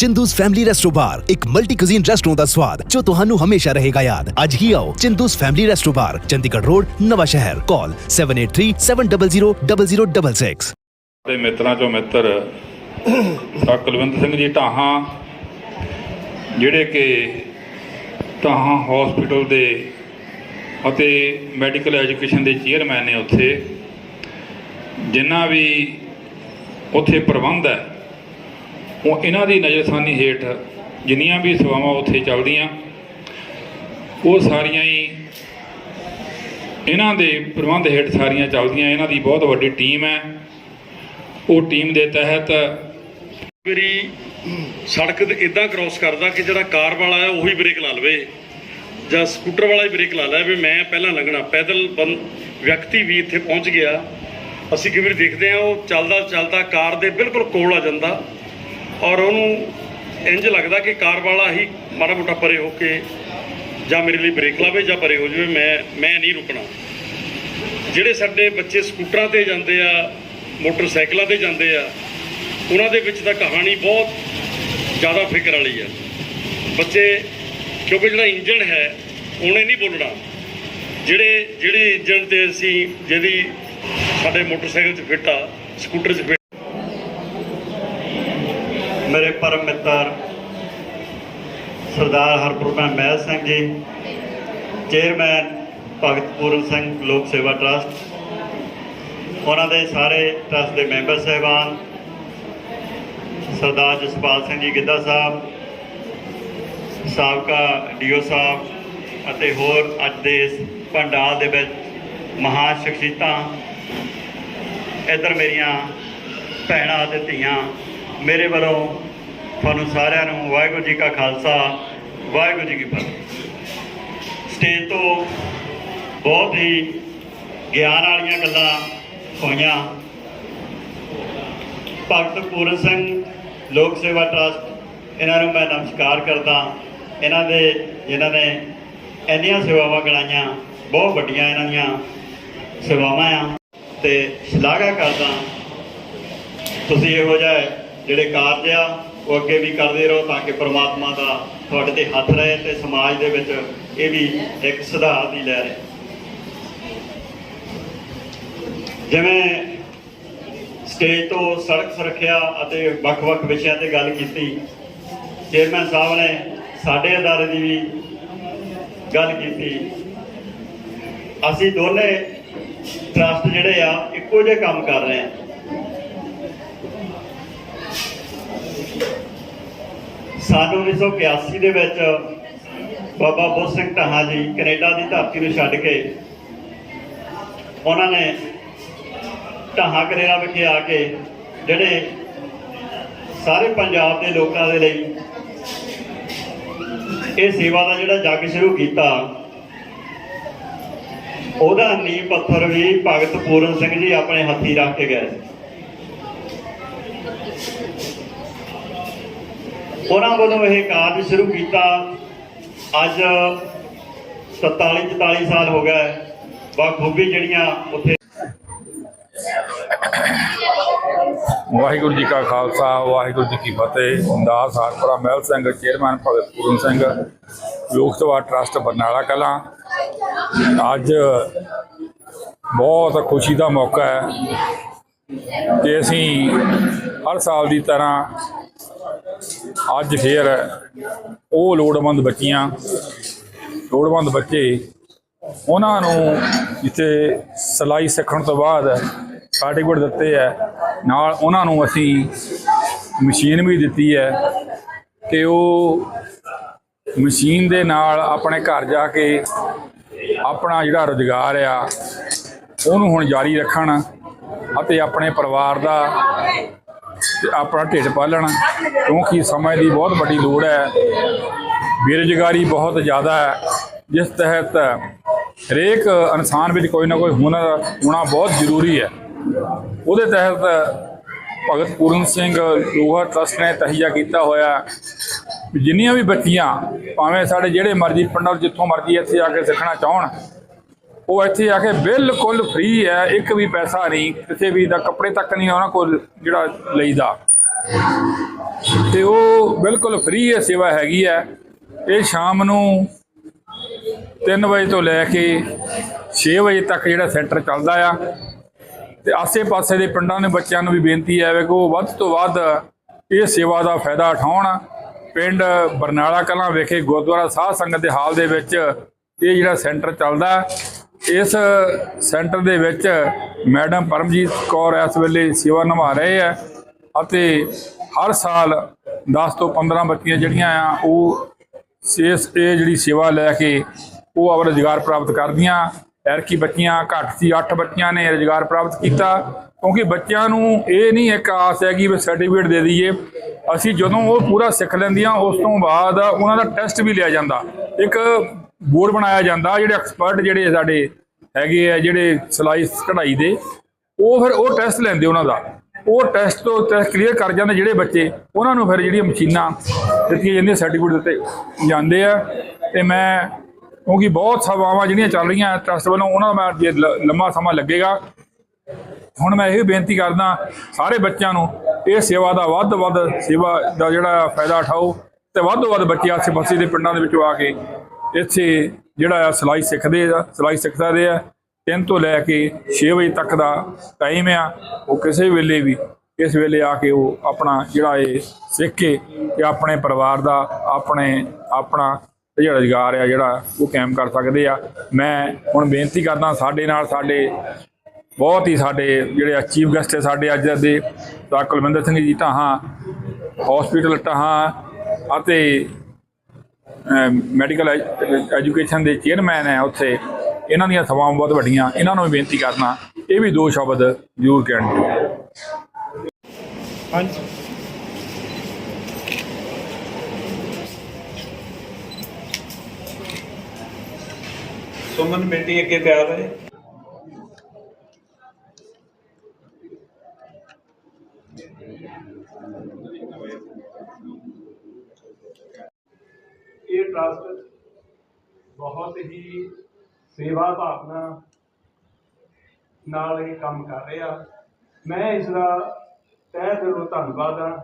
Chindus family resto ਬਾਰ ਇੱਕ multi cuisine restaurant ਦਾ ਸਵਾਦ ਜੋ ਤੁਹਾਨੂੰ ਹਮੇਸ਼ਾ ਰਹੇਗਾ ਯਾਦ। ਅੱਜ ਹੀ ਆਓ Chindu's family resto bar Chandigarh road, Nawan Shahr. Call 7837000066 ਤੇ ਮਿੱਤਰਾਂ ਚੋਂ ਮਿੱਤਰ ਸਾ ਕੁਲਵੰਤ ਸਿੰਘ ਜੀ ਢਾਹਾਂ, ਜਿਹੜੇ ਕਿ ਢਾਹਾਂ ਹਸਪੀਟਲ ਦੇ ਅਤੇ ਮੈਡੀਕਲ ਐਜੂਕੇਸ਼ਨ ਦੇ ਚੇਅਰਮੈਨ ਨੇ ਉੱਥੇ, ਜਿੰਨਾ ਵੀ ਉੱਥੇ ਪ੍ਰਬੰਧ ਹੈ ਉਹ ਇਹਨਾਂ ਦੀ ਨਜ਼ਰਸਾਨੀ ਹੇਠ ਜਿੰਨੀਆਂ ਵੀ ਸੇਵਾਵਾਂ ਉੱਥੇ ਚੱਲਦੀਆਂ, ਉਹ ਸਾਰੀਆਂ ਹੀ ਇਹਨਾਂ ਦੇ ਪ੍ਰਬੰਧ ਹੇਠ ਸਾਰੀਆਂ ਚੱਲਦੀਆਂ। ਇਹਨਾਂ ਦੀ ਬਹੁਤ ਵੱਡੀ ਟੀਮ ਹੈ। ਉਹ ਟੀਮ ਦੇ ਤਹਿਤ ਵਾਰੀ ਸੜਕ ਤੇ ਇਦਾਂ ਕ੍ਰਾਸ ਕਰਦਾ ਕਿ ਜਿਹੜਾ ਕਾਰ ਵਾਲਾ ਹੈ, ਉਹੀ ਬ੍ਰੇਕ ਲਾ ਲਵੇ ਜਾਂ ਸਕੂਟਰ ਵਾਲਾ ਹੀ ਬ੍ਰੇਕ ਲਾ ਲੈ ਵੀ ਮੈਂ ਪਹਿਲਾਂ ਲੰਘਣਾ। ਪੈਦਲ ਵਿਅਕਤੀ ਵੀ ਇੱਥੇ ਪਹੁੰਚ ਗਿਆ। ਅਸੀਂ ਕਿਵੇਂ ਦੇਖਦੇ ਆ ਉਹ ਚੱਲਦਾ ਚੱਲਦਾ ਕਾਰ ਦੇ ਬਿਲਕੁਲ ਕੋਲ ਆ ਜਾਂਦਾ। ਔਰ ਉਹਨੂੰ ਇੰਜ ਲੱਗਦਾ ਕਿ ਕਾਰ ਵਾਲਾ ਹੀ ਮਾੜਾ ਮੋਟਾ ਪਰੇ ਹੋ ਕੇ ਜਾਂ ਮੇਰੇ ਲਈ ਬ੍ਰੇਕ ਲਾਵੇ ਜਾਂ ਪਰੇ ਹੋ ਜਾਵੇ, ਮੈਂ ਮੈਂ ਨਹੀਂ ਰੁਕਣਾ। ਜਿਹੜੇ ਸਾਡੇ ਬੱਚੇ ਸਕੂਟਰਾਂ ਤੇ ਜਾਂਦੇ ਆ, ਮੋਟਰਸਾਈਕਲਾਂ ਤੇ ਜਾਂਦੇ ਆ, ਉਹਨਾਂ ਦੇ ਵਿੱਚ ਤਾਂ ਕਹਾਣੀ ਬਹੁਤ ਜ਼ਿਆਦਾ ਫਿਕਰ ਵਾਲੀ ਆ। ਬੱਚੇ, ਕਿਉਂਕਿ ਜਿਹੜਾ ਇੰਜਣ ਹੈ, ਉਹਨੇ ਨਹੀਂ ਬੋਲਣਾ। ਜਿਹੜੇ ਜਿਹੜੇ ਇੰਜਣ ਤੇ ਅਸੀਂ, ਜਿਹਦੀ ਸਾਡੇ ਮੋਟਰਸਾਈਕਲ 'ਚ ਫਿੱਟ ਆ, ਸਕੂਟਰ 'ਚ ਫਿੱਟ ਮੇਰੇ ਪਰਮ ਮਿੱਤਰ ਸਰਦਾਰ ਹਰਪ੍ਰਭਾ ਮਹਿਲ ਸਿੰਘ ਜੀ, ਚੇਅਰਮੈਨ ਭਗਤ ਪੂਰਨ ਸਿੰਘ ਲੋਕ ਸੇਵਾ ਟਰਸਟ, ਉਹਨਾਂ ਦੇ ਸਾਰੇ ਟਰਸਟ ਦੇ ਮੈਂਬਰ ਸਹਿਬਾਨ, ਸਰਦਾਰ ਜਸਪਾਲ ਸਿੰਘ ਜੀ ਗਿੱਧਾ ਸਾਹਿਬ, ਸਾਬਕਾ ਡੀਓ ਸਾਹਿਬ ਅਤੇ ਹੋਰ ਅੱਜ ਦੇ ਇਸ ਪੰਡਾਲ ਦੇ ਵਿੱਚ ਮਹਾਨ ਸ਼ਖਸੀਅਤਾਂ, ਇੱਧਰ ਮੇਰੀਆਂ ਭੈਣਾਂ ਅਤੇ ਧੀਆਂ ਮੇਰੇ ਵੱਲੋਂ ਤੁਹਾਨੂੰ ਸਾਰਿਆਂ ਨੂੰ ਵਾਹਿਗੁਰੂ ਜੀ ਕਾ ਖਾਲਸਾ, ਵਾਹਿਗੁਰੂ ਜੀ ਕੀ ਫਤਿਹ। ਸਟੇਜ ਤੋਂ ਬਹੁਤ ਹੀ ਗਿਆਨ ਵਾਲੀਆਂ ਗੱਲਾਂ ਹੋਈਆਂ। ਭਗਤ ਪੂਰਨ ਸਿੰਘ ਲੋਕ ਸੇਵਾ ਟਰਸਟ, ਇਹਨਾਂ ਨੂੰ ਮੈਂ ਨਮਸਕਾਰ ਕਰਦਾ। ਇਹਨਾਂ ਦੇ, ਜਿਨ੍ਹਾਂ ਨੇ ਇੰਨੀਆਂ ਸੇਵਾਵਾਂ ਗਣਾਈਆਂ ਬਹੁਤ ਵੱਡੀਆਂ ਇਹਨਾਂ ਦੀਆਂ ਸੇਵਾਵਾਂ ਆ। ਤੇ ਸ਼ਲਾਘਾ ਕਰਦਾ, ਤੁਸੀਂ ਇਹੋ ਜਿਹਾ ਜਿਹੜੇ ਕਾਰਜ ਆ ਉਹ ਅੱਗੇ ਵੀ ਕਰਦੇ ਰਹੋ ਤਾਂ ਕਿ ਪ੍ਰਮਾਤਮਾ ਦਾ ਤੁਹਾਡੇ ਤੇ ਹੱਥ ਰਹੇ ਤੇ ਸਮਾਜ ਦੇ ਵਿੱਚ ਇਹ ਵੀ ਇੱਕ ਸੁਧਾਰ ਦੀ ਲਹਿਰ ਹੈ। ਜਿਵੇਂ ਸਟੇਜ ਤੋਂ ਸੜਕ ਸੁਰੱਖਿਆ ਅਤੇ ਵੱਖ-ਵੱਖ ਵਿਸ਼ਿਆਂ ਤੇ ਗੱਲ ਕੀਤੀ, ਚੇਅਰਮੈਨ ਸਾਹਿਬ ਨੇ ਸਾਡੇ ਅਦਾਰੇ ਦੀ ਵੀ ਗੱਲ ਕੀਤੀ। ਅਸੀਂ ਦੋਨੇ ਟਰਸਟ ਜਿਹੜੇ ਆ, ਇੱਕੋ ਜਿਹੇ ਕੰਮ ਕਰ ਰਹੇ ਆ ਸਾਨੂੰ 1981 ਦੇ ਵਿੱਚ ਬਾਬਾ ਬੁੱਧ ਸਿੰਘ ਢਾਹਾਂ ਜੀ ਕੈਨੇਡਾ ਦੀ ਧਰਤੀ ਨੂੰ ਛੱਡ ਕੇ ਉਹਨਾਂ ਨੇ ਢਾਹਾਂ ਕਨੇਰਾ ਵਿਖੇ ਆ ਕੇ ਜਿਹੜੇ ਸਾਰੇ ਪੰਜਾਬ ਦੇ ਲੋਕਾਂ ਦੇ ਲਈ ਇਹ ਸੇਵਾ ਦਾ ਜਿਹੜਾ ਜੱਗ ਸ਼ੁਰੂ ਕੀਤਾ, ਉਹਦਾ ਨੀਂਹ ਪੱਥਰ ਵੀ ਭਗਤ ਪੂਰਨ ਸਿੰਘ ਜੀ ਆਪਣੇ ਹੱਥੀ ਰੱਖ ਕੇ ਗਏ। ਉਹਨਾਂ ਵੱਲੋਂ ਇਹ ਕਾਰਜ ਸ਼ੁਰੂ ਕੀਤਾ। ਅੱਜ 47 44 ਸਾਲ ਹੋ ਗਏ। ਬਖੂਬੀ ਜਿਹੜੀਆਂ ਉੱਥੇ ਵਾਹਿਗੁਰੂ ਜੀ ਕਾ ਖਾਲਸਾ, ਵਾਹਿਗੁਰੂ ਜੀ ਕੀ ਫਤਿਹ। ਦਾਸ ਹਰਪੁਰਾ ਮਹਿਲ ਸਿੰਘ, ਚੇਅਰਮੈਨ ਭਗਤ ਪੂਰਨ ਸਿੰਘ, ਲੋਕ ਸਭਾ ਟਰਸਟ ਬਰਨਾਲਾ ਕਲਾਂ। ਅੱਜ ਬਹੁਤ ਖੁਸ਼ੀ ਦਾ ਮੌਕਾ ਹੈ ਕਿ ਅਸੀਂ ਹਰ ਸਾਲ ਦੀ ਤਰ੍ਹਾਂ ਅੱਜ ਫੇਰ ਉਹ ਲੋੜਵੰਦ ਬੱਚੀਆਂ, ਲੋੜਵੰਦ ਬੱਚੇ, ਉਹਨਾਂ ਨੂੰ ਜਿੱਥੇ ਸਿਲਾਈ ਸਿੱਖਣ ਤੋਂ ਬਾਅਦ ਸਰਟੀਫਿਕੇਟ ਦਿੱਤੇ ਹੈ। ਨਾਲ ਉਹਨਾਂ ਨੂੰ ਅਸੀਂ ਮਸ਼ੀਨ ਵੀ ਦਿੱਤੀ ਹੈ ਕਿ ਉਹ ਮਸ਼ੀਨ ਦੇ ਨਾਲ ਆਪਣੇ ਘਰ ਜਾ ਕੇ ਆਪਣਾ ਜਿਹੜਾ ਰੁਜ਼ਗਾਰ ਆ, ਉਹਨੂੰ ਹੁਣ ਜਾਰੀ ਰੱਖਣ ਅਤੇ ਆਪਣੇ ਪਰਿਵਾਰ ਦਾ ਤੇ ਆਪਣਾ ਢਿੱਡ ਪਾਲਣ ਕਿਉਂਕਿ ਸਮੇਂ ਦੀ ਬਹੁਤ ਵੱਡੀ ਲੋੜ ਹੈ। ਬੇਰੁਜ਼ਗਾਰੀ ਬਹੁਤ ਜ਼ਿਆਦਾ ਹੈ। ਜਿਸ ਤਹਿਤ ਹਰੇਕ ਇਨਸਾਨ ਵਿੱਚ ਕੋਈ ਨਾ ਕੋਈ ਹੁਨਰ ਹੋਣਾ ਬਹੁਤ ਜ਼ਰੂਰੀ ਹੈ। ਉਹਦੇ ਤਹਿਤ ਭਗਤ ਪੂਰਨ ਸਿੰਘ ਲੋਹਾ ਟਰਸਟ ਨੇ ਤਹੀਆ ਕੀਤਾ ਹੋਇਆ ਜਿੰਨੀਆਂ ਵੀ ਬੱਚੀਆਂ, ਭਾਵੇਂ ਸਾਡੇ ਜਿਹੜੇ ਮਰਜ਼ੀ ਪਿੰਡਾਂ ਜਿੱਥੋਂ ਮਰਜ਼ੀ ਇੱਥੇ ਆ ਕੇ ਸਿੱਖਣਾ ਚਾਹਣ ਉਹ ਇੱਥੇ ਆ ਕੇ ਬਿਲਕੁਲ ਫ੍ਰੀ ਹੈ, ਇੱਕ ਵੀ ਪੈਸਾ ਨਹੀਂ, ਕਿਸੇ ਵੀ ਦਾ ਕੱਪੜੇ ਤੱਕ ਨਹੀਂ ਉਹਨਾਂ ਕੋਲ ਜਿਹੜਾ ਲਈਦਾ। ਤੇ ਉਹ ਬਿਲਕੁਲ ਫ੍ਰੀ ਹੈ ਸੇਵਾ ਹੈਗੀ ਹੈ। ਇਹ ਸ਼ਾਮ ਨੂੰ 3 ਵਜੇ ਤੋਂ ਲੈ ਕੇ 6 ਵਜੇ ਤੱਕ ਜਿਹੜਾ ਸੈਂਟਰ ਚੱਲਦਾ ਆ। ਤੇ ਆਸੇ-ਪਾਸੇ ਦੇ ਪਿੰਡਾਂ ਦੇ ਬੱਚਿਆਂ ਨੂੰ ਵੀ ਬੇਨਤੀ ਹੈ ਵੀ ਕਿ ਉਹ ਵੱਧ ਤੋਂ ਵੱਧ ਇਹ ਸੇਵਾ ਦਾ ਫਾਇਦਾ ਉਠਾਉਣ। ਪਿੰਡ ਬਰਨਾਲਾ ਕਲਾਂ ਵਿਖੇ ਗੁਰਦੁਆਰਾ ਸਾਧ ਸੰਗਤ ਦੇ ਹਾਲ ਦੇ ਵਿੱਚ ਇਹ ਜਿਹੜਾ ਸੈਂਟਰ ਚੱਲਦਾ ਇਸ ਸੈਂਟਰ ਦੇ ਵਿੱਚ ਮੈਡਮ ਪਰਮਜੀਤ ਕੌਰ ਇਸ ਵੇਲੇ ਸੇਵਾ ਨਿਭਾ ਰਹੇ ਆ ਅਤੇ ਹਰ ਸਾਲ 10 ਤੋਂ 15 ਬੱਚੀਆਂ ਜਿਹੜੀਆਂ ਆ, ਉਹ ਇਸ, ਇਹ ਜਿਹੜੀ ਸੇਵਾ ਲੈ ਕੇ ਉਹ ਆਪਣਾ ਰੁਜ਼ਗਾਰ ਪ੍ਰਾਪਤ ਕਰਦੀਆਂ। ਐਰਕੀ ਬੱਚੀਆਂ ਘੱਟ ਸੀ 8 ਬੱਚੀਆਂ ਨੇ ਰੁਜ਼ਗਾਰ ਪ੍ਰਾਪਤ ਕੀਤਾ। ਕਿਉਂਕਿ ਬੱਚਿਆਂ ਨੂੰ ਇਹ ਨਹੀਂ ਇੱਕ ਆਸ ਹੈ ਕਿ ਵੀ ਸਰਟੀਫਿਕੇਟ ਦੇ ਦਈਏ। ਅਸੀਂ ਜਦੋਂ ਉਹ ਪੂਰਾ ਸਿੱਖ ਲੈਂਦੀਆਂ, ਉਸ ਤੋਂ ਬਾਅਦ ਉਹਨਾਂ ਦਾ ਟੈਸਟ ਵੀ ਲਿਆ ਜਾਂਦਾ। ਇੱਕ ਬੋਰਡ ਬਣਾਇਆ ਜਾਂਦਾ, ਜਿਹੜੇ ਐਕਸਪਰਟ ਜਿਹੜੇ ਸਾਡੇ ਹੈਗੇ ਆ, ਜਿਹੜੇ ਸਿਲਾਈ ਕਢਾਈ ਦੇ, ਉਹ ਫਿਰ ਉਹ ਟੈਸਟ ਲੈਂਦੇ ਉਹਨਾਂ ਦਾ। ਉਹ ਟੈਸਟ ਤੋਂ ਟੈਸਟ ਕਲੀਅਰ ਕਰ ਜਾਂਦੇ ਜਿਹੜੇ ਬੱਚੇ, ਉਹਨਾਂ ਨੂੰ ਫਿਰ ਜਿਹੜੀਆਂ ਮਸ਼ੀਨਾਂ ਦਿੱਤੀਆਂ ਜਾਂਦੀਆਂ ਸਰਟੀਫਿਕੇਟ ਦਿੱਤੇ ਜਾਂਦੇ ਆ। ਤੇ ਮੈਂ, ਕਿਉਂਕਿ ਬਹੁਤ ਸੇਵਾਵਾਂ ਜਿਹੜੀਆਂ ਚੱਲ ਰਹੀਆਂ ਟਰਸਟ ਵੱਲੋਂ, ਉਹਨਾਂ ਦਾ ਮੈਂ ਜੇ ਲ- ਲੰਮਾ ਸਮਾਂ ਲੱਗੇਗਾ। ਹੁਣ ਮੈਂ ਇਹ ਬੇਨਤੀ ਕਰਦਾ ਸਾਰੇ ਬੱਚਿਆਂ ਨੂੰ, ਇਹ ਸੇਵਾ ਦਾ ਵੱਧ ਤੋਂ ਵੱਧ ਸੇਵਾ ਦਾ ਜਿਹੜਾ ਫਾਇਦਾ ਉਠਾਓ ਤੇ ਵੱਧ ਤੋਂ ਵੱਧ ਬੱਚੇ ਆਸੇ-ਪਾਸੇ ਦੇ ਪਿੰਡਾਂ ਦੇ ਵਿੱਚੋਂ ਆ ਕੇ ਇੱਥੇ ਜਿਹੜਾ ਆ ਸਿਲਾਈ ਸਿੱਖਦੇ ਆ, ਸਿਲਾਈ ਸਿੱਖਦਾ ਰਿਹਾ। ਆ 3 ਤੋਂ ਲੈ ਕੇ 6 ਵਜੇ ਤੱਕ ਦਾ ਟਾਈਮ ਆ। ਉਹ ਕਿਸੇ ਵੇਲੇ ਵੀ, ਇਸ ਵੇਲੇ ਆ ਕੇ ਉਹ ਆਪਣਾ ਜਿਹੜਾ ਇਹ ਸਿੱਖ ਕੇ ਤੇ ਆਪਣੇ ਪਰਿਵਾਰ ਦਾ, ਆਪਣੇ, ਆਪਣਾ ਜਿਹੜਾ ਰੁਜ਼ਗਾਰ ਆ, ਜਿਹੜਾ ਉਹ ਕਾਇਮ ਕਰ ਸਕਦੇ ਆ। ਮੈਂ ਹੁਣ ਬੇਨਤੀ ਕਰਦਾ ਸਾਡੇ ਨਾਲ, ਸਾਡੇ ਬਹੁਤ ਹੀ ਸਾਡੇ ਜਿਹੜੇ ਚੀਫ ਗੈਸਟ ਹੈ ਸਾਡੇ ਅੱਜ ਦੇ ਡਾ ਕੁਲਵਿੰਦਰ ਸਿੰਘ ਜੀ ਢਾਹਾਂ ਹਸਪੀਟਲ ਢਾਹਾਂ ਅਤੇ ਮੈਡੀਕਲ ਐਜੂਕੇਸ਼ਨ ਦੇ ਚੇਅਰਮੈਨ ਹੈ ਉੱਥੇ। ਇਹਨਾਂ ਦੀਆਂ ਸਭਾਵਾਂ ਬਹੁਤ ਵੱਡੀਆਂ। ਇਹਨਾਂ ਨੂੰ ਵੀ ਬੇਨਤੀ ਕਰਨਾ, ਇਹ ਵੀ ਦੋ ਸ਼ਬਦ ਜ਼ਰੂਰ ਕਹਿਣਗੇ ਹਾਂਜੀ। ਸੁਮਨ ਬੇਟੀ ਅੱਗੇ ਤਿਆਰ ਹੈ ਟਰਸਟ ਬਹੁਤ ਹੀ ਸੇਵਾ ਭਾਵਨਾ ਨਾਲ ਇਹ ਕੰਮ ਕਰ ਰਿਹਾ। ਮੈਂ ਇਸ ਦਾ ਤਹਿ ਦਿਲੋਂ ਧੰਨਵਾਦ ਹਾਂ।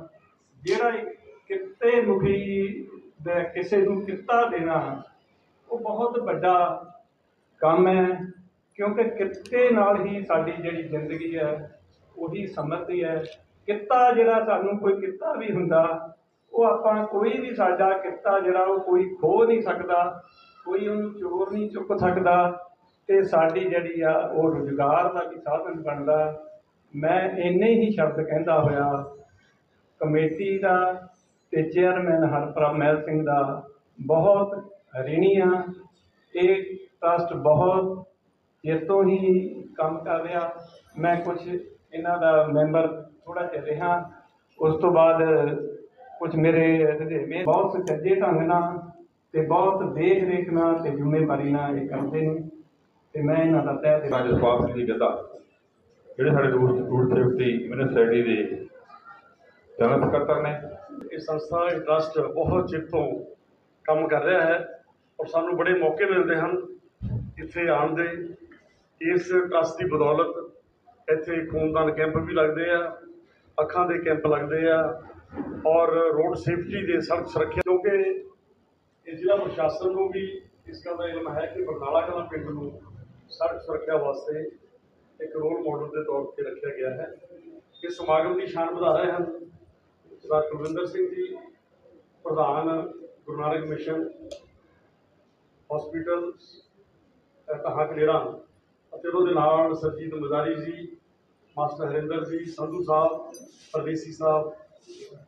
ਜਿਹੜਾ ਇੱਕ ਮੁਖੀ ਦਾ ਕਿਸੇ ਨੂੰ ਕਿੱਤਾ ਦੇਣਾ, ਉਹ ਬਹੁਤ ਵੱਡਾ ਕੰਮ ਹੈ। ਕਿਉਂਕਿ ਕਿੱਤੇ ਨਾਲ ਹੀ ਸਾਡੀ ਜਿਹੜੀ ਜ਼ਿੰਦਗੀ ਹੈ, ਉਹੀ ਸਮਰਥੀ ਹੈ। ਕਿੱਤਾ ਜਿਹੜਾ ਸਾਨੂੰ ਕੋਈ ਕਿੱਤਾ ਵੀ ਹੁੰਦਾ ਉਹ ਆਪਾਂ ਕੋਈ ਵੀ ਸਾਡਾ ਕਿੱਤਾ ਜਿਹੜਾ ਉਹ ਕੋਈ ਖੋ ਨਹੀਂ ਸਕਦਾ, ਕੋਈ ਉਹਨੂੰ ਚੋਰ ਨਹੀਂ ਚੁੱਕ ਸਕਦਾ ਤੇ ਸਾਡੀ ਜਿਹੜੀ ਆ ਉਹ ਰੁਜ਼ਗਾਰ ਦਾ ਵੀ ਸਾਧਨ ਬਣਦਾ। ਮੈਂ ਇੰਨੇ ਹੀ ਸ਼ਬਦ ਕਹਿੰਦਾ ਹੋਇਆ, ਕਮੇਟੀ ਦਾ ਤੇ ਚੇਅਰਮੈਨ ਹਰਪ੍ਰਮੈਲ ਸਿੰਘ ਦਾ ਬਹੁਤ ਰਿਣੀ ਆ। ਇਹ ਟਰਸਟ ਬਹੁਤ ਚਿਰ ਤੋਂ ਹੀ ਕੰਮ ਕਰ ਰਿਹਾ। ਮੈਂ ਕੁਝ ਇਹਨਾਂ ਦਾ ਮੈਂਬਰ ਥੋੜਾ ਚਿਰ ਰਿਹਾ। ਉਸ ਤੋਂ ਬਾਅਦ ਕੁਝ ਮੇਰੇ ਰੁਝੇਵੇਂ ਬਹੁਤ ਸੁਚੱਜੇ ਢੰਗ ਨਾਲ ਤੇ ਬਹੁਤ ਦੇਖ ਰੇਖ ਨਾਲ ਤੇ ਜ਼ਿੰਮੇਵਾਰੀ ਨਾਲ ਇਹ ਕਰਦੇ ਨੇ। ਤੇ ਮੈਂ ਇਹਨਾਂ ਦਾ ਤਹਿ ਦਿਲੋਂ ਰਾਜ ਜਸਪਾਲ ਸਿੰਘ ਜੀ ਗੱਦਾ ਜਿਹੜੇ ਸਾਡੇ ਰੂਟ ਰੂਟ ਸੇਫਟੀ ਯੂਨੀਵਰਸਿਟੀ ਦੇ ਜਨਰਲ ਸਕੱਤਰ ਨੇ। ਇਹ ਸੰਸਥਾ ਇਹ ਟਰਸਟ ਬਹੁਤ ਚਿਰ ਤੋਂ ਕੰਮ ਕਰ ਰਿਹਾ ਹੈ ਔਰ ਸਾਨੂੰ ਬੜੇ ਮੌਕੇ ਮਿਲਦੇ ਹਨ ਇੱਥੇ ਆਉਣ ਦੇ। ਇਸ ਟਰਸਟ ਦੀ ਬਦੌਲਤ ਇੱਥੇ ਖੂਨਦਾਨ ਕੈਂਪ ਵੀ ਲੱਗਦੇ ਆ ਅੱਖਾਂ ਦੇ ਕੈਂਪ ਲੱਗਦੇ ਆ ਔਰ ਰੋਡ ਸੇਫਟੀ ਦੇ ਸੜਕ ਸੁਰੱਖਿਆ ਕਿਉਂਕਿ ਇਹ ਜ਼ਿਲ੍ਹਾ ਪ੍ਰਸ਼ਾਸਨ ਨੂੰ ਵੀ ਇਸ ਗੱਲ ਦਾ ਇਲਮ ਹੈ ਕਿ ਬਰਨਾਲਾ ਕਲਾਂ ਪਿੰਡ ਨੂੰ ਸੜਕ ਸੁਰੱਖਿਆ ਵਾਸਤੇ ਇੱਕ ਰੋਲ ਮਾਡਲ ਦੇ ਤੌਰ ਤੇ ਰੱਖਿਆ ਗਿਆ ਹੈ। ਇਸ ਸਮਾਗਮ ਦੀ ਸ਼ਾਨ ਵਧਾ ਰਹੇ ਹਨ। ਸਰਦਾਰ ਕੁਲਵਿੰਦਰ ਸਿੰਘ ਜੀ, ਪ੍ਰਧਾਨ, ਗੁਰੂ ਨਾਨਕ ਮਿਸ਼ਨ ਹਸਪੀਟਲ ਕਹਾ ਕਲੇਰਾਂ ਅਤੇ ਉਹਦੇ ਨਾਲ ਸਰਜੀਤ ਮਜ਼ਾਰੀ ਜੀ, ਮਾਸਟਰ ਹਰਿੰਦਰ ਜੀ, ਸੰਧੂ ਸਾਹਿਬ, ਪਰਦੇਸੀ ਸਾਹਿਬ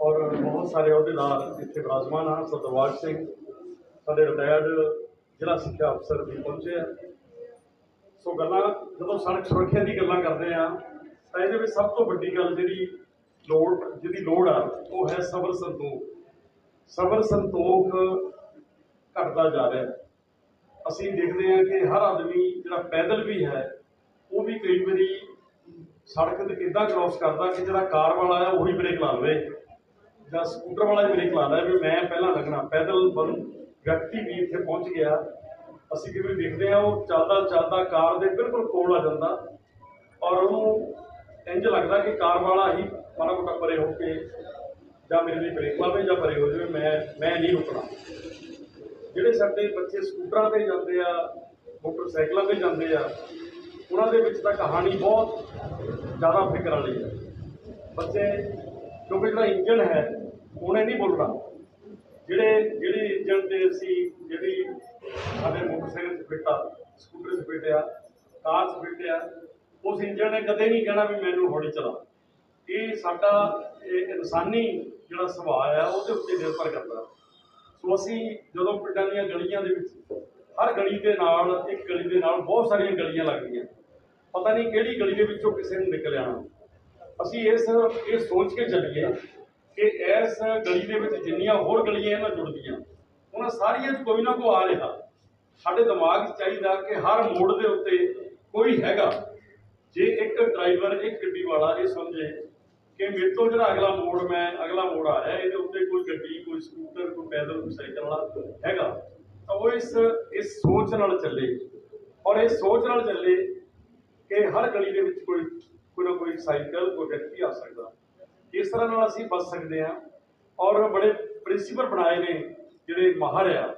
ਔਰ ਬਹੁਤ ਸਾਰੇ ਅਹੁਦੇਦਾਰ ਇੱਥੇ ਵਿਰਾਜਮਾਨ ਹਨ ਸਤਵਾਜ ਸਿੰਘ। ਸਾਡੇ ਰਿਟਾਇਰਡ ਜ਼ਿਲ੍ਹਾ ਸਿੱਖਿਆ ਅਫਸਰ ਵੀ ਪਹੁੰਚੇ ਆ। ਸੋ ਗੱਲਾਂ, ਜਦੋਂ ਸੜਕ ਸੁਰੱਖਿਆ ਦੀ ਗੱਲਾਂ ਕਰਦੇ ਆ, ਤਾਂ ਇਹਦੇ ਵਿੱਚ ਸਭ ਤੋਂ ਵੱਡੀ ਗੱਲ ਜਿਹੜੀ ਲੋੜ, ਜਿਹਦੀ ਲੋੜ ਆ, ਉਹ ਹੈ ਸਬਰ ਸੰਤੋਖ। ਸਬਰ ਸੰਤੋਖ ਘਟਦਾ ਜਾ ਰਿਹਾ ਅਸੀਂ ਦੇਖਦੇ ਹਾਂ ਕਿ ਹਰ ਆਦਮੀ ਜਿਹੜਾ ਪੈਦਲ ਵੀ ਹੈ, ਉਹ ਵੀ ਕਈ ਵਾਰੀ ਸੜਕ ਤੇ ਕਿੱਦਾਂ ਕ੍ਰਾਸ ਕਰਦਾ ਕਿ ਜਿਹੜਾ ਕਾਰ ਵਾਲਾ ਆ, ਉਹੀ ਬ੍ਰੇਕ ਲਾ ਲਵੇ। ਜਾਂ ਸਕੂਟਰ ਵਾਲਾ ਹੀ ਬ੍ਰੇਕ ਲਾ ਲੈ ਵੀ ਮੈਂ ਪਹਿਲਾਂ ਲੱਗਣਾ, ਪੈਦਲ ਬੰ ਵਿਅਕਤੀ ਵੀ ਇੱਥੇ ਪਹੁੰਚ ਗਿਆ। ਅਸੀਂ ਕਿਵੇਂ ਦੇਖਦੇ ਹਾਂ, ਉਹ ਚੱਲਦਾ ਚੱਲਦਾ ਕਾਰ ਦੇ ਬਿਲਕੁਲ ਕੋਲ ਆ ਜਾਂਦਾ। ਔਰ ਉਹਨੂੰ ਇੰਜ ਲੱਗਦਾ ਕਿ ਕਾਰ ਵਾਲਾ ਹੀ ਮਾੜਾ ਮੋਟਾ ਪਰੇ ਹੋ ਕੇ ਜਾਂ ਮੇਰੇ ਲਈ ਬ੍ਰੇਕ ਲਾਵੇ ਜਾਂ ਪਰੇ ਹੋ ਜਾਵੇ, ਮੈਂ ਮੈਂ ਨਹੀਂ ਰੁਕਣਾ। ਜਿਹੜੇ ਸਾਡੇ ਬੱਚੇ ਸਕੂਟਰਾਂ ਤੇ ਜਾਂਦੇ ਆ, ਮੋਟਰਸਾਈਕਲਾਂ ਤੇ ਜਾਂਦੇ ਆ ਉਹਨਾਂ ਦੇ ਵਿੱਚ ਤਾਂ ਕਹਾਣੀ ਬਹੁਤ ਜ਼ਿਆਦਾ ਫਿਕਰ ਵਾਲੀ ਹੈ। ਬੱਚੇ, ਕਿਉਂਕਿ ਜਿਹੜਾ ਇੰਜਨ ਹੈ, ਉਹਨੇ ਨਹੀਂ ਬੋਲਣਾ। ਜਿਹੜੇ ਜਿਹੜੇ ਇੰਜਨ ਤੇ ਅਸੀਂ ਜਿਹੜੀ ਸਾਡੇ ਮੋਟਰਸਾਈਕਲ 'ਚ ਸਕੂਟਰ 'ਚ ਫਿੱਟ ਕਾਰ 'ਚ ਉਸ ਇੰਜਨ ਨੇ ਕਦੇ ਨਹੀਂ ਕਹਿਣਾ ਵੀ ਮੈਨੂੰ ਹੌਲੀ ਚਲਾ। ਇਹ ਸਾਡਾ, ਇਹ ਇਨਸਾਨੀ ਜਿਹੜਾ ਸੁਭਾਅ ਆ, ਉਹਦੇ ਉੱਤੇ ਨਿਰਭਰ ਕਰਦਾ। ਸੋ ਅਸੀਂ ਜਦੋਂ ਪਿੰਡਾਂ ਦੀਆਂ ਗਲੀਆਂ ਦੇ ਵਿੱਚ ਹਰ ਗਲੀ ਦੇ ਨਾਲ, ਇੱਕ ਗਲੀ ਦੇ ਨਾਲ ਬਹੁਤ ਸਾਰੀਆਂ ਗਲੀਆਂ ਲੱਗਦੀਆਂ। ਪਤਾ ਨਹੀਂ ਕਿਹੜੀ ਗਲੀ ਦੇ ਵਿੱਚੋਂ ਕਿਸੇ ਨੂੰ ਨਿਕਲ ਆਣਾ ਅਸੀਂ ਇਸ, ਇਹ ਸੋਚ ਕੇ ਚੱਲੀਏ ਕਿ ਇਸ ਗਲੀ ਦੇ ਵਿੱਚ ਜਿੰਨੀਆਂ ਹੋਰ ਗਲੀਆਂ ਇਹਨਾਂ ਜੁੜਦੀਆਂ, ਉਹਨਾਂ ਸਾਰੀਆਂ 'ਚ ਕੋਈ ਨਾ ਕੋਈ ਆ ਰਿਹਾ। ਸਾਡੇ ਦਿਮਾਗ 'ਚ ਚਾਹੀਦਾ ਕਿ ਹਰ ਮੋੜ ਦੇ ਉੱਤੇ ਕੋਈ ਹੈਗਾ। ਜੇ ਇੱਕ ਡਰਾਈਵਰ, ਇੱਕ ਗੱਡੀ ਵਾਲਾ ਇਹ ਸਮਝੇ ਕਿ ਮੇਰੇ ਤੋਂ ਜਿਹੜਾ ਅਗਲਾ ਮੋੜ ਮੈਂ, ਅਗਲਾ ਮੋੜ ਆ ਰਿਹਾ, ਇਹਦੇ ਉੱਤੇ ਕੋਈ ਗੱਡੀ, ਕੋਈ ਸਕੂਟਰ, ਕੋਈ ਪੈਦਲ, ਕੋਈ ਸਾਈਕਲ ਵਾਲਾ ਹੈਗਾ। ਤਾਂ ਉਹ ਇਸ ਇਸ ਸੋਚ ਨਾਲ ਚੱਲੇ। ਔਰ ਇਸ ਸੋਚ ਨਾਲ ਚੱਲੇ ਕਿ ਹਰ ਗਲੀ ਦੇ ਵਿੱਚ ਕੋਈ ਕੋਈ ਨਾ ਕੋਈ ਸਾਈਕਲ, ਕੋਈ ਵਿਅਕਤੀ ਆ ਸਕਦਾ। ਇਸ ਤਰ੍ਹਾਂ ਨਾਲ ਅਸੀਂ ਬਚ ਸਕਦੇ ਹਾਂ। ਔਰ ਬੜੇ ਪ੍ਰਿੰਸੀਪਲ ਬਣਾਏ ਨੇ ਜਿਹੜੇ ਮਾਹਰ ਆ।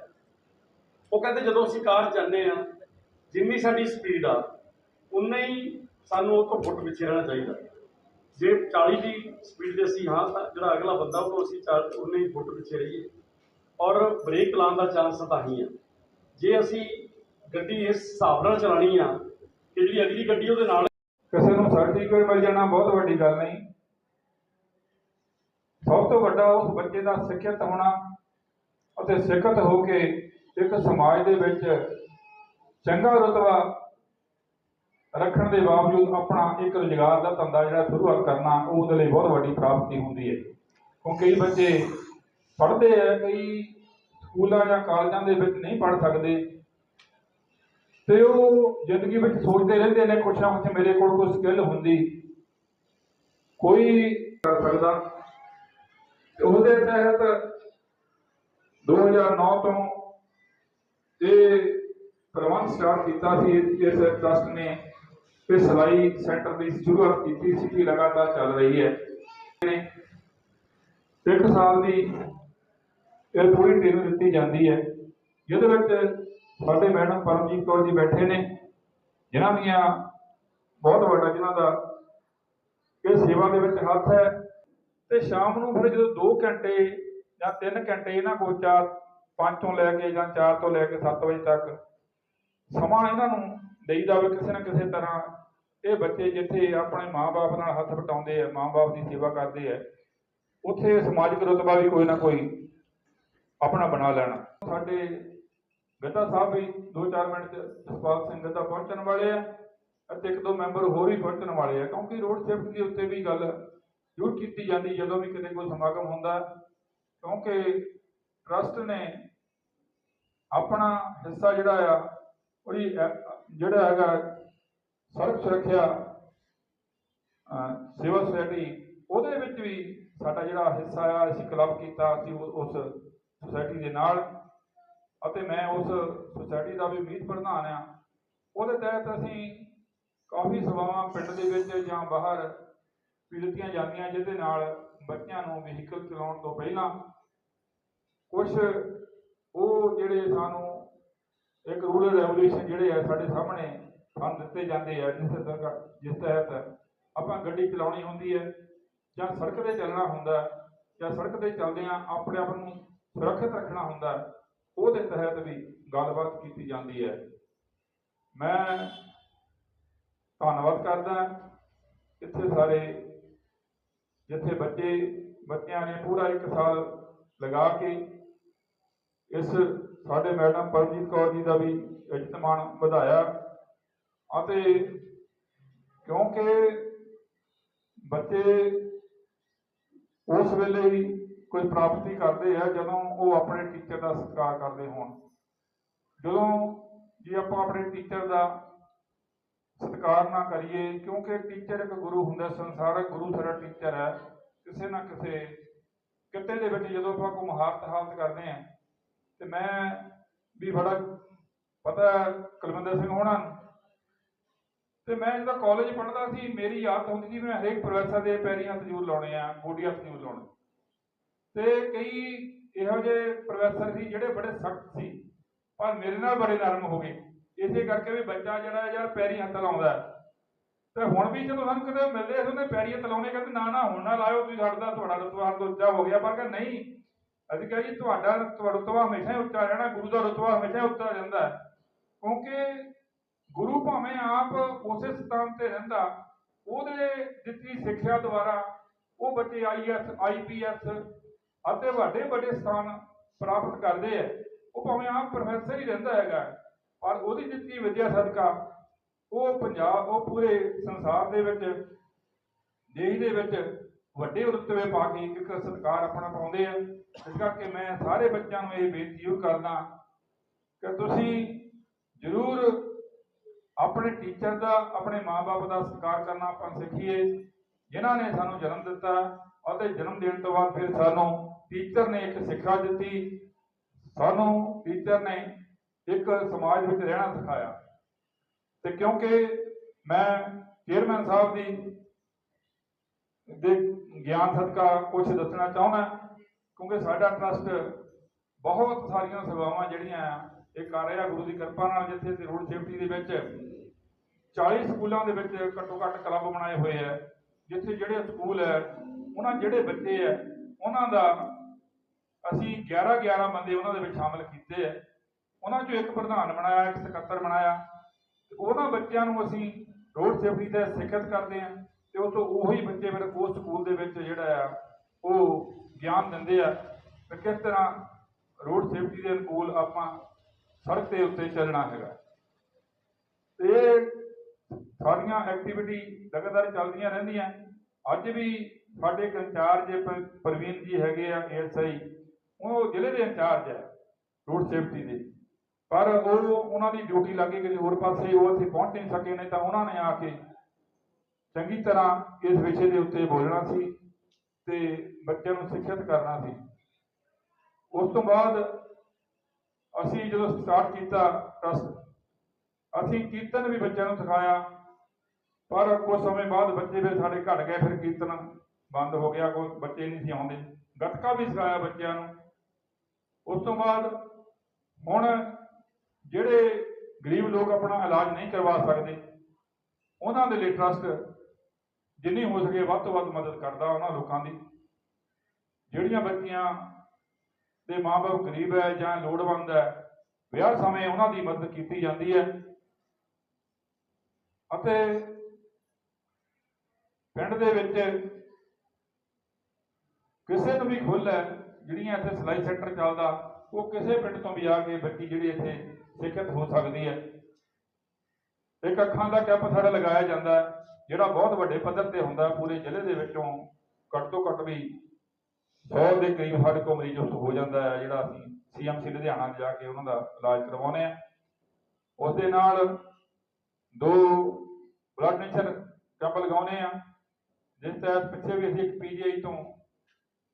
ਉਹ ਕਹਿੰਦੇ ਜਦੋਂ ਅਸੀਂ ਕਾਰ ਜਾਂਦੇ ਆ ਜਿੰਨੀ ਸਾਡੀ ਸਪੀਡ ਆ, ਉਨਾ ਹੀ ਸਾਨੂੰ ਉਹ ਤੋਂ ਫੁੱਟ ਪਿੱਛੇ ਰਹਿਣਾ ਚਾਹੀਦਾ। ਜੇ 40 ਦੀ ਸਪੀਡ ਤੇ ਅਸੀਂ ਹਾਂ, ਤਾਂ ਜਿਹੜਾ ਅਗਲਾ ਬੰਦਾ ਉਹ ਤੋਂ ਅਸੀਂ 40 ਉਨੇ ਹੀ ਫੁੱਟ ਪਿੱਛੇ ਰਹੀਏ। ਔਰ ਬ੍ਰੇਕ ਲਾਉਣ ਦਾ ਚਾਂਸ ਤਾਂ ਹੀ ਆ। ਜੇ ਅਸੀਂ ਗੱਡੀ ਇਸ ਹਿਸਾਬ ਨਾਲ ਚਲਾਣੀ ਆ ਕਿ ਜਿਹੜੀ ਅਗਲੀ ਗੱਡੀ ਉਹਦੇ ਨਾਲ ਕਿਸੇ ਨੂੰ ਸਰਟੀਫਿਕੇਟ ਮਿਲ ਜਾਣਾ ਬਹੁਤ ਵੱਡੀ ਗੱਲ ਨਹੀਂ। ਸਭ ਤੋਂ ਵੱਡਾ ਉਸ ਬੱਚੇ ਦਾ ਸਿੱਖਿਅਤ ਹੋਣਾ ਅਤੇ ਸਿੱਖਿਅਤ ਹੋ ਕੇ ਇੱਕ ਸਮਾਜ ਦੇ ਵਿੱਚ ਚੰਗਾ ਰੁਤਬਾ ਰੱਖਣ ਦੇ ਬਾਵਜੂਦ ਆਪਣਾ ਇੱਕ ਰੁਜ਼ਗਾਰ ਦਾ ਧੰਦਾ ਜਿਹੜਾ ਸ਼ੁਰੂਆਤ ਕਰਨਾ, ਉਹ ਉਹਦੇ ਲਈ ਬਹੁਤ ਵੱਡੀ ਪ੍ਰਾਪਤੀ ਹੁੰਦੀ ਹੈ। ਕਿਉਂਕਿ ਕਈ ਬੱਚੇ ਪੜ੍ਹਦੇ ਆ ਕਈ ਸਕੂਲਾਂ ਜਾਂ ਕਾਲਜਾਂ ਦੇ ਵਿੱਚ ਨਹੀਂ ਪੜ੍ਹ ਸਕਦੇ। ਤੇ ਉਹ ਜ਼ਿੰਦਗੀ ਵਿੱਚ ਸੋਚਦੇ ਰਹਿੰਦੇ ਨੇ, ਕੁਛ ਨਾ ਕੁਛ ਮੇਰੇ ਕੋਲ ਕੋਈ ਸਕਿੱਲ ਹੁੰਦੀ, ਕੋਈ ਕਰ ਸਕਦਾ। ਤੇ ਉਹਦੇ ਤਹਿਤ 2009 ਤੋਂ ਇਹ ਪ੍ਰਬੰਧ ਸਟਾਰਟ ਕੀਤਾ ਸੀ ਇਸ ਟਰਸਟ ਨੇ ਇਹ ਸਿਲਾਈ ਸੈਂਟਰ ਦੀ ਸ਼ੁਰੂਆਤ ਕੀਤੀ ਸੀ ਕਿ ਲਗਾਤਾਰ ਚੱਲ ਰਹੀ ਹੈ। ਇੱਕ ਸਾਲ ਦੀ ਇਹ ਪੂਰੀ ਟ੍ਰੇਨਿੰਗ ਦਿੱਤੀ ਜਾਂਦੀ ਹੈ। ਜਿਹਦੇ ਵਿੱਚ ਸਾਡੇ ਮੈਡਮ ਪਰਮਜੀਤ ਕੌਰ ਜੀ ਬੈਠੇ ਨੇ, ਜਿਨ੍ਹਾਂ ਦੀਆਂ ਬਹੁਤ ਵੱਡਾ, ਜਿਨ੍ਹਾਂ ਦਾ ਇਹ ਸੇਵਾ ਦੇ ਵਿੱਚ ਹੱਥ ਹੈ। ਤੇ ਸ਼ਾਮ ਨੂੰ ਫਿਰ ਜਦੋਂ 2 ਘੰਟੇ ਜਾਂ 3 ਘੰਟੇ ਇਹਨਾਂ ਕੋਲ ਚਾਰ 5 ਤੋਂ ਲੈ ਕੇ ਜਾਂ 4 ਤੋਂ ਲੈ ਕੇ 7 ਵਜੇ ਤੱਕ ਸਮਾਂ ਇਹਨਾਂ ਨੂੰ ਦੇਈਦਾ ਵੀ ਕਿਸੇ ਨਾ ਕਿਸੇ ਤਰ੍ਹਾਂ ਇਹ ਬੱਚੇ ਜਿੱਥੇ ਆਪਣੇ ਮਾਪੇ ਨਾਲ ਹੱਥ ਵਟਾਉਂਦੇ ਆ ਮਾਪੇ ਦੀ ਸੇਵਾ ਕਰਦੇ ਆ, ਉੱਥੇ ਸਮਾਜਿਕ ਰੁਤਬਾ ਵੀ ਕੋਈ ਨਾ ਕੋਈ ਆਪਣਾ ਬਣਾ ਲੈਣਾ। ਸਾਡੇ ਗੱਦਾ ਸਾਹਿਬ ਵੀ 2-4 ਮਿੰਟ ਚ ਜਸਪਾਲ ਸਿੰਘ ਗੱਦਾ ਪਹੁੰਚਣ ਵਾਲੇ ਆ ਅਤੇ ਇੱਕ ਦੋ ਮੈਂਬਰ ਹੋਰ ਵੀ ਪਹੁੰਚਣ ਵਾਲੇ ਆ ਕਿਉਂਕਿ ਰੋਡ ਸੇਫਟੀ ਦੇ ਉੱਤੇ ਵੀ ਗੱਲ ਜ਼ਰੂਰ ਕੀਤੀ ਜਾਂਦੀ ਜਦੋਂ ਵੀ ਕਿਤੇ ਕੋਈ ਸਮਾਗਮ ਹੁੰਦਾ ਕਿਉਂਕਿ ਟਰਸਟ ਨੇ ਆਪਣਾ ਹਿੱਸਾ ਜਿਹੜਾ ਆ ਉਹਦੀ ਜਿਹੜਾ ਹੈਗਾ ਸੜਕ ਸੁਰੱਖਿਆ ਅ, ਸੇਵਾ ਸੁਸਾਇਟੀ ਉਹਦੇ ਵਿੱਚ ਵੀ ਸਾਡਾ ਜਿਹੜਾ ਹਿੱਸਾ ਆ ਅਸੀਂ ਕਲੱਬ ਕੀਤਾ ਅਸੀਂ ਉਸ ਸੁਸਾਇਟੀ ਦੇ ਨਾਲ ਅਤੇ ਮੈਂ ਉਸ ਸੁਸਾਇਟੀ ਦਾ ਵੀ ਮੀਤ ਪ੍ਰਧਾਨ ਆ ਉਹਦੇ ਤਹਿਤ ਅਸੀਂ ਕਾਫੀ ਸੇਵਾਵਾਂ ਪਿੰਡ ਦੇ ਵਿੱਚ ਜਾਂ ਬਾਹਰ ਪੀੜਤੀਆਂ ਜਾਂਦੀਆਂ, ਜਿਹਦੇ ਨਾਲ ਬੱਚਿਆਂ ਨੂੰ ਵਹੀਕਲ ਚਲਾਉਣ ਤੋਂ ਪਹਿਲਾਂ ਕੁਝ ਉਹ ਜਿਹੜੇ ਸਾਨੂੰ ਇੱਕ ਰੂਲ ਰੈਵੋਲੂਸ਼ਨ ਜਿਹੜੇ ਆ ਸਾਡੇ ਸਾਹਮਣੇ ਸਾਨੂੰ ਦਿੱਤੇ ਜਾਂਦੇ ਆ, ਜਿਸ ਤਰ੍ਹਾਂ ਜਿਸ ਤਹਿਤ ਆਪਾਂ ਗੱਡੀ ਚਲਾਉਣੀ ਹੁੰਦੀ ਹੈ ਜਾਂ ਸੜਕ ਤੇ ਚੱਲਣਾ ਹੁੰਦਾ ਜਾਂ ਸੜਕ ਤੇ ਚੱਲਦਿਆਂ ਆਪਣੇ ਆਪ ਨੂੰ ਸੁਰੱਖਿਅਤ ਰੱਖਣਾ ਹੁੰਦਾ ਉਹਦੇ ਤਹਿਤ ਵੀ ਗੱਲਬਾਤ ਕੀਤੀ ਜਾਂਦੀ ਹੈ। ਮੈਂ ਧੰਨਵਾਦ ਕਰਦਾ ਇੱਥੇ ਸਾਰੇ ਜਿੱਥੇ ਬੱਚੇ, ਬੱਚਿਆਂ ਨੇ ਪੂਰਾ ਇੱਕ ਸਾਲ ਲਗਾ ਕੇ ਇਸ ਸਾਡੇ ਮੈਡਮ ਪਰਮਜੀਤ ਕੌਰ ਜੀ ਦਾ ਵੀ ਇੱਜ਼ਤ ਮਾਣ ਵਧਾਇਆ ਅਤੇ ਕਿਉਂਕਿ ਬੱਚੇ ਉਸ ਵੇਲੇ ਹੀ ਕੋਈ ਪ੍ਰਾਪਤੀ ਕਰਦੇ ਆ, ਜਦੋਂ ਉਹ ਆਪਣੇ ਟੀਚਰ ਦਾ ਸਤਿਕਾਰ ਕਰਦੇ ਹੋਣ ਜਦੋਂ ਜੇ ਆਪਾਂ ਆਪਣੇ ਟੀਚਰ ਦਾ ਸਤਿਕਾਰ ਨਾ ਕਰੀਏ, ਕਿਉਂਕਿ ਟੀਚਰ ਇੱਕ ਗੁਰੂ ਹੁੰਦਾ, ਸੰਸਾਰਕ ਗੁਰੂ ਸਾਡਾ ਟੀਚਰ ਹੈ, ਕਿਸੇ ਨਾ ਕਿਸੇ ਕਿਤੇ ਦੇ ਵਿੱਚ ਜਦੋਂ ਆਪਾਂ ਕੋਈ ਮਹਾਰਤ ਹਾਸਲ ਕਰਦੇ ਆ, ਤੇ ਮੈਂ ਵੀ ਬੜਾ ਪਤਾ ਕੁਲਵਿੰਦਰ ਸਿੰਘ ਹੋਣਾ ਨੂੰ। ਤੇ ਮੈਂ ਜਦੋਂ ਕਾਲਜ ਪੜ੍ਹਦਾ ਸੀ, ਮੇਰੀ ਆਦਤ ਹੁੰਦੀ ਸੀ, ਮੈਂ ਹਰੇਕ ਪ੍ਰੋਫੈਸਰ ਦੇ ਪੈਰੀਂ ਹੱਥ ਜ਼ਰੂਰ ਲਾਉਣੇ ਆ, ਗੋਡੀ ਹੱਥ ਜ਼ਰੂਰ ਲਾਉਣੇ ਤੇ ਕਈ ਇਹੋ ਜਿਹੇ ਪ੍ਰੋਫੈਸਰ ਸੀ ਜਿਹੜੇ ਬੜੇ ਸਖਤ ਸੀ, ਪਰ ਮੇਰੇ ਨਾਲ ਬੜੇ ਨਰਮ ਹੋ ਗਏ। ਇਸੇ ਕਰਕੇ ਵੀ ਬੱਚਾ ਜਿਹੜਾ ਯਾਰ ਪੈਰੀ ਹੱਥ ਲਾਉਂਦਾ ਤੇ ਹੁਣ ਵੀ ਜਦੋਂ ਸਾਨੂੰ ਕਿਤੇ ਮਿਲਦੇ ਆ ਉਹਨੇ ਪੈਰੀਂ ਹੱਥ ਲਾਉਣੇ ਕਹਿੰਦੇ, ਨਾ ਨਾ, ਹੁਣ ਨਾ ਲਾਇਓ, ਤੁਸੀਂ ਸਾਡਾ ਤੁਹਾਡਾ ਰੁਤਬਾ ਹੱਥ ਉੱਚਾ ਹੋ ਗਿਆ। ਪਰ ਕਿ ਨਹੀਂ, ਅਸੀਂ ਕਿਹਾ ਜੀ, ਤੁਹਾਡਾ ਤੁਹਾਡਾ ਰੁਤਬਾ ਹਮੇਸ਼ਾ ਹੀ ਉੱਚਾ ਰਹਿਣਾ, ਗੁਰੂ ਦਾ ਰੁਤਬਾ ਹਮੇਸ਼ਾ ਹੀ ਉੱਚਾ ਰਹਿੰਦਾ ਕਿਉਂਕਿ ਗੁਰੂ ਭਾਵੇਂ ਆਪ ਉਸੇ ਸਥਾਨ ਤੇ ਰਹਿੰਦਾ, ਉਹਦੇ ਦਿੱਤੀ ਸਿੱਖਿਆ ਦੁਆਰਾ ਉਹ ਬੱਚੇ ਆਈਐਸ ਆਈਪੀਐਸ ਅਤੇ ਵੱਡੇ ਵੱਡੇ ਸਥਾਨ ਪ੍ਰਾਪਤ ਕਰਦੇ ਆ। ਉਹ ਭਾਵੇਂ ਆਮ ਪ੍ਰੋਫੈਸਰ ਹੀ ਰਹਿੰਦਾ ਹੈਗਾ, ਪਰ ਉਹਦੀ ਦਿੱਤੀ ਵਿਦਿਆ ਸਦਕਾ ਉਹ ਪੰਜਾਬ, ਉਹ ਪੂਰੇ ਸੰਸਾਰ ਦੇ ਵਿੱਚ, ਦੇਸ਼ ਦੇ ਵਿੱਚ ਵੱਡੇ ਰੁਤਬੇ ਪਾ ਕੇ ਇੱਕ ਸਤਿਕਾਰ ਆਪਣਾ ਪਾਉਂਦੇ ਆ। ਇਸ ਕਰਕੇ ਮੈਂ ਸਾਰੇ ਬੱਚਿਆਂ ਨੂੰ ਇਹ ਬੇਨਤੀ ਜ਼ਰੂਰ ਕਰਦਾ ਕਿ ਤੁਸੀਂ ਜ਼ਰੂਰ ਆਪਣੇ ਟੀਚਰ ਦਾ, ਆਪਣੇ ਮਾਪੇ ਦਾ ਸਤਿਕਾਰ ਕਰਨਾ ਆਪਾਂ ਸਿੱਖੀਏ। ਜਿਨ੍ਹਾਂ ਨੇ ਸਾਨੂੰ ਜਨਮ ਦਿੱਤਾ ਅਤੇ ਜਨਮ ਦੇਣ ਤੋਂ ਬਾਅਦ ਫਿਰ ਸਾਨੂੰ ਟੀਚਰ ਨੇ ਇੱਕ ਸਿੱਖਿਆ ਦਿੱਤੀ। ਸਾਨੂੰ ਟੀਚਰ ਨੇ ਇੱਕ ਸਮਾਜ ਵਿੱਚ ਰਹਿਣਾ ਸਿਖਾਇਆ। ਤੇ ਕਿਉਂਕਿ ਮੈਂ ਚੇਅਰਮੈਨ ਸਾਹਿਬ ਦੀ ਦੇ ਗਿਆਨ ਸਦਕਾ ਕੁਝ ਦੱਸਣਾ ਚਾਹੁੰਦਾ, ਕਿਉਂਕਿ ਸਾਡਾ ਟਰਸਟ ਬਹੁਤ ਸਾਰੀਆਂ ਸੇਵਾਵਾਂ ਜਿਹੜੀਆਂ ਆ ਇਹ ਕਰ ਰਿਹਾ ਗੁਰੂ ਦੀ ਕਿਰਪਾ ਨਾਲ ਜਿੱਥੇ ਤੇ ਰੋਡ ਸੇਫਟੀ ਦੇ ਵਿੱਚ 40 ਸਕੂਲਾਂ ਦੇ ਵਿੱਚ ਘੱਟੋ ਘੱਟ ਕਲੱਬ ਬਣਾਏ ਹੋਏ ਆ, ਜਿੱਥੇ ਜਿਹੜੇ ਸਕੂਲ ਹੈ, ਉਹਨਾਂ ਜਿਹੜੇ ਬੱਚੇ ਆ, ਉਹਨਾਂ ਦਾ ਅਸੀਂ 11 11 ਬੰਦੇ ਉਹਨਾਂ ਦੇ ਵਿੱਚ ਸ਼ਾਮਲ ਕੀਤੇ ਹੈ। ਉਹਨਾਂ ਚੋਂ ਇੱਕ ਪ੍ਰਧਾਨ ਬਣਾਇਆ, ਇੱਕ ਸਕੱਤਰ ਬਣਾਇਆ। ਤੇ ਉਹਨਾਂ ਬੱਚਿਆਂ ਨੂੰ ਅਸੀਂ ਰੋਡ ਸੇਫਟੀ ਤੇ ਸਿੱਖਿਅਤ ਕਰਦੇ ਹਾਂ ਤੇ ਉਹ ਤੋਂ ਉਹੀ ਬੱਚੇ ਫਿਰ ਉਸ ਸਕੂਲ ਦੇ ਵਿੱਚ ਜਿਹੜਾ ਆ, ਉਹ ਗਿਆਨ ਦਿੰਦੇ ਆ ਕਿ ਕਿਸ ਤਰ੍ਹਾਂ ਰੋਡ ਸੇਫਟੀ ਦੇ ਅਨੁਕੂਲ ਆਪਾਂ ਸੜਕ ਦੇ ਉੱਤੇ ਚੱਲਣਾ ਹੈਗਾ। ਤੇ ਇਹ ਸਾਰੀਆਂ ਐਕਟੀਵਿਟੀ ਲਗਾਤਾਰ ਚੱਲਦੀਆਂ ਰਹਿੰਦੀਆਂ। ਅੱਜ ਵੀ ਸਾਡੇ ਇੱਕ ਇੰਚਾਰਜ ਪ- ਪ੍ਰਵੀਨ ਜੀ ਹੈਗੇ ਆ, ਏਐਸਆਈ ਉਹ ਜ਼ਿਲ੍ਹੇ ਦੇ ਇੰਚਾਰਜ ਹੈ ਰੋਡ ਸੇਫਟੀ ਦੇ। ਪਰ ਉਹ ਉਹਨਾਂ ਦੀ ਡਿਊਟੀ ਲੱਗੀ ਕਿਸੇ ਹੋਰ ਪਾਸੇ ਉਹ ਇੱਥੇ ਪਹੁੰਚ ਨਹੀਂ ਸਕੇ, ਨਹੀਂ ਤਾਂ ਉਹਨਾਂ ਨੇ ਆ ਕੇ ਚੰਗੀ ਤਰ੍ਹਾਂ ਇਸ ਵਿਸ਼ੇ ਦੇ ਉੱਤੇ ਬੋਲਣਾ ਸੀ ਤੇ ਬੱਚਿਆਂ ਨੂੰ ਸਿੱਖਿਅਤ ਕਰਨਾ ਸੀ। ਉਸ ਤੋਂ ਬਾਅਦ ਅਸੀਂ ਜਦੋਂ ਸਟਾਰਟ ਕੀਤਾ ਟਰਸਟ, ਅਸੀਂ ਕੀਰਤਨ ਵੀ ਬੱਚਿਆਂ ਨੂੰ ਸਿਖਾਇਆ, ਪਰ ਕੁਝ ਸਮੇਂ ਬਾਅਦ ਬੱਚੇ ਫਿਰ ਸਾਡੇ ਘਟ ਗਏ, ਫਿਰ ਕੀਰਤਨ ਬੰਦ ਹੋ ਗਿਆ, ਕੋਈ ਬੱਚੇ ਨਹੀਂ ਸੀ ਆਉਂਦੇ। ਗੱਤਕਾ ਵੀ ਸਿਖਾਇਆ ਬੱਚਿਆਂ ਨੂੰ। ਉਸ ਤੋਂ ਬਾਅਦ ਹੁਣ ਜਿਹੜੇ ਗਰੀਬ ਲੋਕ ਆਪਣਾ ਇਲਾਜ ਨਹੀਂ ਕਰਵਾ ਸਕਦੇ, ਉਹਨਾਂ ਦੇ ਲਈ ਟਰਸਟ ਜਿੰਨੀ ਹੋ ਸਕੇ ਵੱਧ ਤੋਂ ਵੱਧ ਮਦਦ ਕਰਦਾ ਉਹਨਾਂ ਲੋਕਾਂ ਦੀ। ਜਿਹੜੀਆਂ ਬੱਚੀਆਂ ਦੇ ਮਾਪੇ ਗਰੀਬ ਹੈ ਜਾਂ ਲੋੜਵੰਦ ਹੈ, ਵਿਆਹ ਸਮੇਂ ਉਹਨਾਂ ਦੀ ਮਦਦ ਕੀਤੀ ਜਾਂਦੀ ਹੈ। ਅਤੇ ਪਿੰਡ ਦੇ ਵਿੱਚ ਕਿਸੇ ਨੂੰ ਵੀ ਖੁੱਲ੍ਹ ਹੈ ਜਿਹੜੀਆਂ ਇੱਥੇ ਸਿਲਾਈ ਸੈਂਟਰ ਚੱਲਦਾ, ਉਹ ਕਿਸੇ ਪਿੰਡ ਤੋਂ ਵੀ ਆ ਕੇ ਬੱਚੀ ਜਿਹੜੀ ਇੱਥੇ ਸਿੱਖਿਅਤ ਹੋ ਸਕਦੀ ਹੈ। ਇੱਕ ਅੱਖਾਂ ਦਾ ਕੈਂਪ ਸਾਡਾ ਲਗਾਇਆ ਜਾਂਦਾ ਹੈ, ਜਿਹੜਾ ਬਹੁਤ ਵੱਡੇ ਪੱਧਰ ਤੇ ਹੁੰਦਾ ਪੂਰੇ ਜ਼ਿਲ੍ਹੇ ਦੇ ਵਿੱਚੋਂ ਘੱਟ ਤੋਂ ਘੱਟ ਵੀ 100 ਦੇ ਕਰੀਬ ਸਾਡੇ ਕੋਲ ਮਰੀਜ਼ ਉੱਥੋਂ ਹੋ ਜਾਂਦਾ ਹੈ, ਜਿਹੜਾ ਅਸੀਂ ਸੀਐਮਸੀ ਲੁਧਿਆਣਾ ਜਾ ਕੇ ਉਹਨਾਂ ਦਾ ਇਲਾਜ ਕਰਵਾਉਂਦੇ ਆ ਉਸ ਦੇ ਨਾਲ ਦੋ ਬਲੱਡ ਪ੍ਰੈਸ਼ਰ ਕੈਂਪ ਲਗਾਉਂਦੇ ਆ ਜਿਸ ਤਹਿਤ ਪਿੱਛੇ ਵੀ ਅਸੀਂ ਇੱਕ ਪੀਜੀਆਈ ਤੋਂ